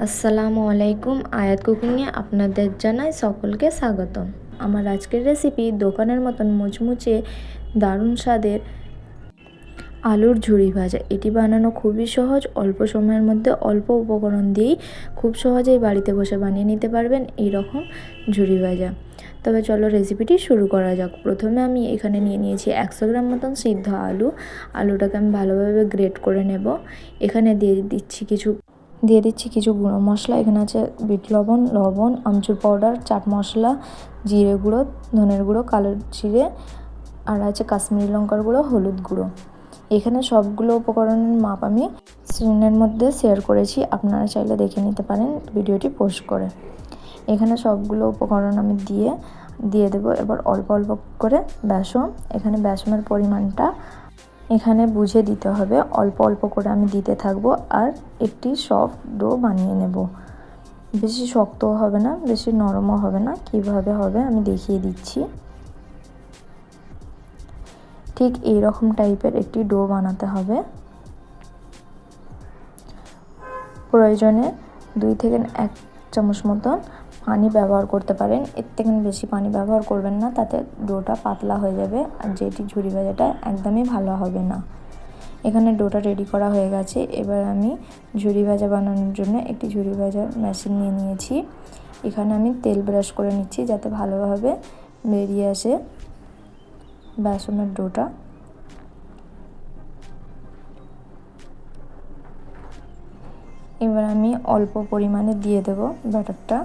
আসসালামু আলাইকুম। আয়াত কুকিংয়ে আপনাদের জানাই সকলকে স্বাগতম। আমার আজকের রেসিপি দোকানের মতন মুচমুচে দারুণ স্বাদের আলুর ঝুড়ি ভাজা। এটি বানানো খুবই সহজ। অল্প সময়ের মধ্যে অল্প উপকরণ দিয়েই খুব সহজেই বাড়িতে বসে বানিয়ে নিতে পারবেন এই রকম ঝুড়ি ভাজা। তবে চলো রেসিপিটি শুরু করা যাক। প্রথমে আমি এখানে নিয়ে নিয়েছি একশো গ্রাম মতন সিদ্ধ আলু। আলুটাকে আমি ভালোভাবে গ্রেট করে নেব। এখানে দিয়ে দিচ্ছি কিছু দিয়ে দিচ্ছি কিছু গুঁড়ো মশলা। এখানে আছে বিট লবণ লবণ, আমচুর পাউডার, চাট মশলা, জিরে গুঁড়ো, ধনের গুঁড়ো কালো জিরে, আর আছে কাশ্মীরি লঙ্কার গুঁড়ো, হলুদ গুঁড়ো। এখানে সবগুলো উপকরণের মাপ আমি স্ক্রিনের মধ্যে শেয়ার করেছি, আপনারা চাইলে দেখে নিতে পারেন ভিডিওটি পোস্ট করে। এখানে সবগুলো উপকরণ আমি দিয়ে দিয়ে দেবো। এবার অল্প অল্প করে বেসন। এখানে বেসনের পরিমাণটা এখানে বুঝে দিতে হবে, অল্প অল্প করে আমি দিতে থাকব আর একটি সফট ডো বানিয়ে নেব। বেশি শক্তও হবে না, বেশি নরমও হবে না, কীভাবে হবে আমি দেখিয়ে দিচ্ছি। ঠিক এই রকম টাইপের একটি ডো বানাতে হবে। প্রয়োজনে দুই থেকে এক চামচ মতন পানি ব্যবহার করতে পারেন। এর থেকে বেশি পানি ব্যবহার করবেন না, তাতে ডোটা পাতলা হয়ে যাবে আর যেটি ঝুড়ি ভাজাটা একদমই ভালো হবে না। এখানে ডোটা রেডি করা হয়ে গেছে। এবার আমি ঝুড়ি ভাজা বানানোর জন্য একটি ঝুড়ি ভাজার মেশিন নিয়ে নিয়েছি। এখানে আমি তেল ব্রাশ করে নিচ্ছি যাতে ভালোভাবে বেরিয়ে আসে বেসনের ডোটা। এবার আমি অল্প পরিমাণে দিয়ে দেব ব্যাটারটা।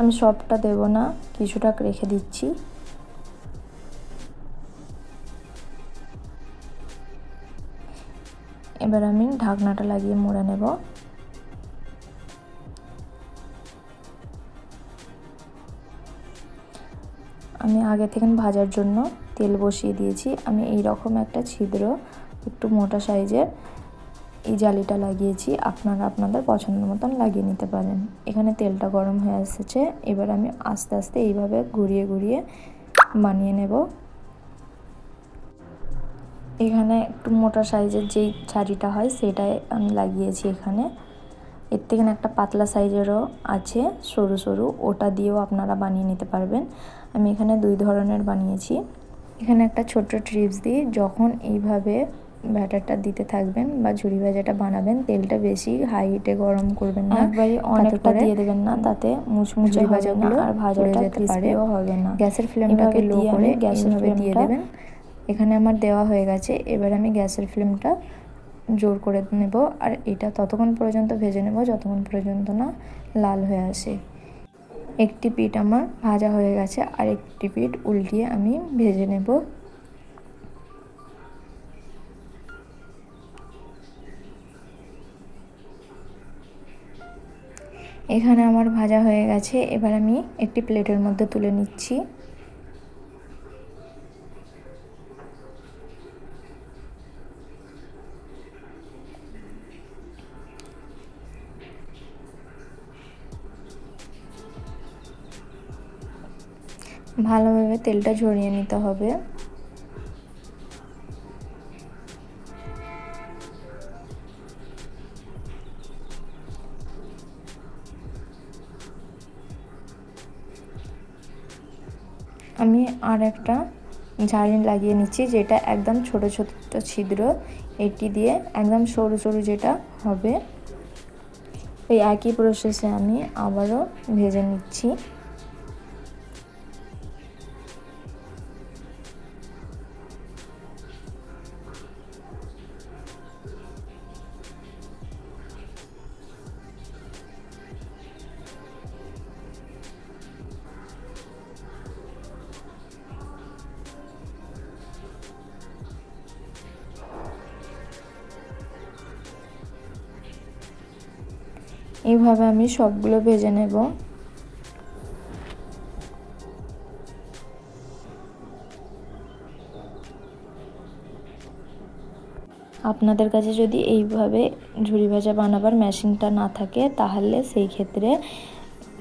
আমি সবটা দেব না, কিছুটা রেখে দিচ্ছি। এবার আমি ঢাকনাটা লাগিয়ে মুড়ে নেব। আমি আগে থেকে ভাজার জন্য তেল বসিয়ে দিয়েছি। আমি এই রকম একটা ছিদ্র, একটু মোটা সাইজের এই জালিটা লাগিয়েছি, আপনারা আপনাদের পছন্দ মতন লাগিয়ে নিতে পারেন। এখানে তেলটা গরম হয়ে এসেছে, এবার আমি আস্তে আস্তে এইভাবে ঘুরিয়ে ঘুরিয়ে বানিয়ে নেব। এখানে একটু মোটা সাইজের যেই ছাড়িটা হয়, সেটাই আমি লাগিয়েছি এখানে। এর থেকে একটা পাতলা সাইজেরও আছে, সরু সরু, ওটা দিয়েও আপনারা বানিয়ে নিতে পারবেন। আমি এখানে দুই ধরনের বানিয়েছি। এখানে একটা ছোট্ট ট্রিপস দিই, যখন এইভাবে ব্যাটারটা দিতে থাকবেন বা ঝুড়ি ভাজাটা বানাবেন তেলটা বেশি হাই হিটে গরম করবেন না। একবারই অনেকটা দিয়ে দেবেন না তাতে মুচমুচে ভাজাগুলো আর ভাজাটা ক্রিস্পিও হবে না। গ্যাসের ফ্লেমটাকে লো করে গ্যাসের দিয়ে দেবেন। এখানে আমার দেওয়া হয়ে গেছে। এবার আমি গ্যাসের ফ্লেমটা জোর করে নেব। আর এটা ততক্ষণ পর্যন্ত ভেজে নেব যতক্ষণ পর্যন্ত না লাল হয়ে আসে। একটি পিঠ আমার ভাজা হয়ে গেছে। আর একটি পিঠ উল্টিয়ে আমি ভেজে নেব। এখানে আমার ভাজা হয়ে গেছে। এবার আমি একটি প্লেটের মধ্যে তুলে নিচ্ছি। ভালোভাবে তেলটা ঝরিয়ে নিতে হবে। আমি আর একটা ঝাড়ি লাগিয়ে নিচ্ছি, যেটা একদম ছোট ছোট ছিদ্র। এটি দিয়ে একদম সরু সরু যেটা হবে, ওই একই প্রসেসে আমি আবারও ভেজে নিচ্ছি। এইভাবে আমি সবগুলো ভেজে নেব। আপনাদের কাছে যদি এইভাবে ঝুড়ি ভাজা বানাবার মেশিনটা না থাকে, তাহলে সেই ক্ষেত্রে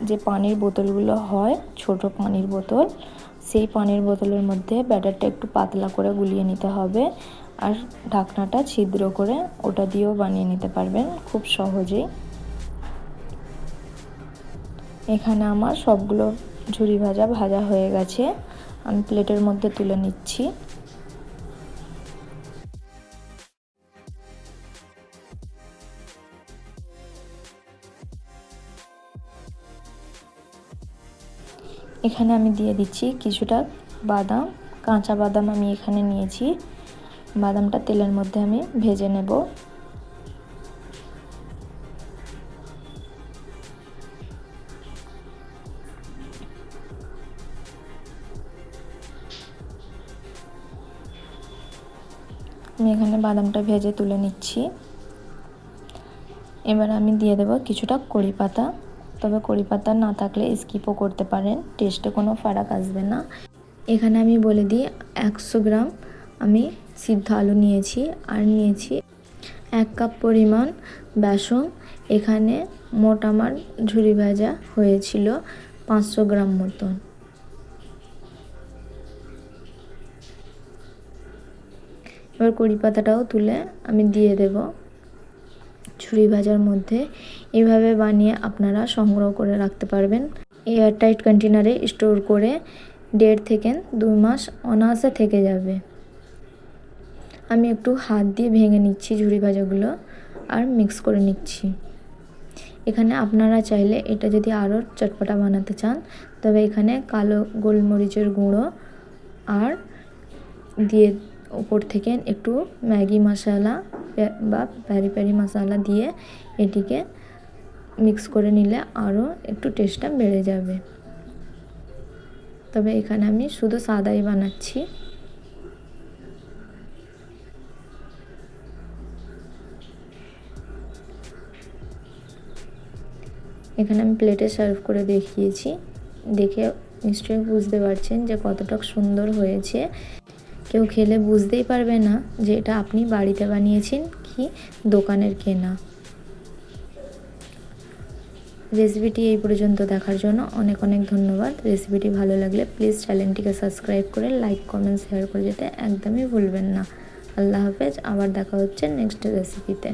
যে পানির বোতলগুলো হয়, ছোট পানির বোতল, সেই পানির বোতলের মধ্যে ব্যাটারটা একটু পাতলা করে গুলিয়ে নিতে হবে আর ঢাকনাটা ছিদ্র করে ওটা দিয়েও বানিয়ে নিতে পারবেন খুব সহজেই। এখানে আমার সবগুলো ঝুরি ভাজা ভাজা হয়ে গেছে। আমি প্লেটের মধ্যে তুলে নিচ্ছি। এখানে আমি দিয়ে দিচ্ছি কিছুটা বাদাম, কাঁচা বাদাম আমি এখানে নিয়েছি। বাদামটা তেলের মধ্যে আমি ভেজে নেব। আমি এখানে বাদামটা ভেজে তুলে নিচ্ছি। এবার আমি দিয়ে দেব কিছুটা কড়ি পাতা। তবে কড়ি পাতা না থাকলে স্কিপও করতে পারেন, টেস্টে কোনো ফারাক আসবে না। এখানে আমি বলে দিই, একশো গ্রাম আমি সিদ্ধ আলু নিয়েছি। আর নিয়েছি এক কাপ পরিমাণ বেসন। এখানে মোট আমার ঝুরি ভাজা হয়েছিল পাঁচশো গ্রাম মতন। এবার কড়ি পাতাটাও তুলে আমি দিয়ে দেব ছুরি ভাজার মধ্যে। এভাবে বানিয়ে আপনারা সংগ্রহ করে রাখতে পারবেন। এয়ারটাইট কন্টেনারে স্টোর করে দেড় থেকে দুই মাস অনায়াসে থেকে যাবে। আমি একটু হাত দিয়ে ভেঙে নিচ্ছি ঝুড়ি ভাজাগুলো আর মিক্স করে নিচ্ছি। এখানে আপনারা চাইলে এটা যদি আরও চটপটা বানাতে চান, তবে এখানে কালো গোলমরিচের গুঁড়ো আর দিয়ে উপর থেকে একটু ম্যাগি মশলা বা প্যারি প্যারি মশলা দিয়ে এটিকে মিক্স করে নিলে আরও একটু টেস্টটা বেড়ে যাবে। তবে এখানে আমি শুধু সাদাই বানাচ্ছি। এখানে আমি প্লেটে সার্ভ করে দেখিয়েছি। দেখে নিশ্চয়ই বুঝতে পারছেন যে কতটা সুন্দর হয়েছে। কেউ খেলে বুঝতেই পারবে না যে এটা আপনি বাড়িতে বানিয়েছেন কি দোকানের কেনা। রেসিপিটি এই পর্যন্ত দেখার জন্য অনেক অনেক ধন্যবাদ। রেসিপিটি ভালো লাগলে প্লিজ চ্যানেলটিকে সাবস্ক্রাইব করে লাইক কমেন্ট শেয়ার করে যেতে একদমই ভুলবেন না। আল্লাহ হাফেজ, আবার দেখা হচ্ছে নেক্সট রেসিপিতে